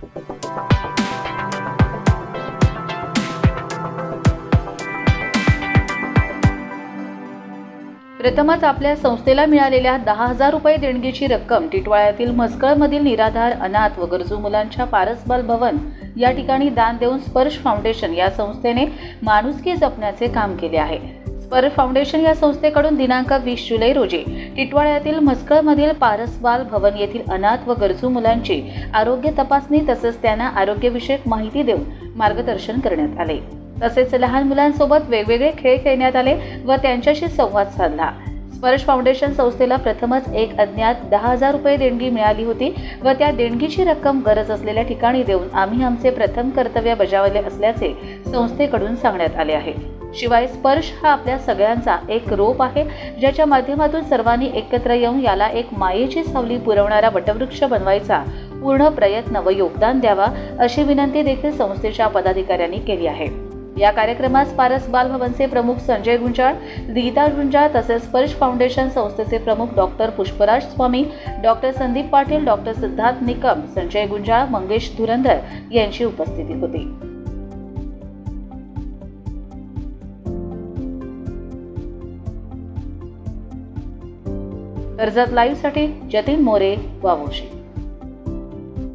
प्रथमच आपल्या संस्थेला मिळालेल्या दहा हजार रुपये देणगीची रक्कम टिटवाळ्यातील मस्कळमधील निराधार अनाथ व गरजू मुलांच्या पारसबाल भवन या ठिकाणी दान देऊन स्पर्श फाउंडेशन या संस्थेने माणुसकी जपण्याचे काम केले आहे. पर फाउंडेशन या संस्थेकडून दिनांक वीस जुलै रोजी टिटवाळ्यातील म्हसकळमधील पारसबाल भवन येथील अनाथ व गरजू मुलांची आरोग्य तपासणी तसेच त्यांना आरोग्यविषयक माहिती देऊन मार्गदर्शन करण्यात आले. तसेच लहान मुलांसोबत वेगवेगळे खेळ खेळण्यात आले व त्यांच्याशी संवाद साधला. स्पर्श फाउंडेशन संस्थेला प्रथमच एक अज्ञात दहा हजार रुपये देणगी मिळाली होती व त्या देणगीची रक्कम गरज असलेल्या ठिकाणी देऊन आम्ही आमचे प्रथम कर्तव्य बजावले असल्याचे संस्थेकडून सांगण्यात आले आहे. शिवाय स्पर्श हा आपल्या सगळ्यांचा एक रोप आहे ज्याच्या माध्यमातून सर्वांनी एकत्र येऊन याला एक मायेची सावली पुरवणारा वटवृक्ष बनवायचा पूर्ण प्रयत्न व योगदान द्यावा अशी विनंती देखील संस्थेच्या पदाधिकाऱ्यांनी केली आहे. या कार्यक्रमास पारस बालभवनचे प्रमुख संजय गुंजाळ गीता गुंजाळ तसेच स्पर्श फाउंडेशन संस्थेचे प्रमुख doctor Pushparaj Swami doctor Sandeep Patil doctor Siddharth Nikam Sanjay Gunjal Mangesh Dhurandhar यांची उपस्थिती होती. कर्जत लाईव्हसाठी जतीन मोरे वावोशी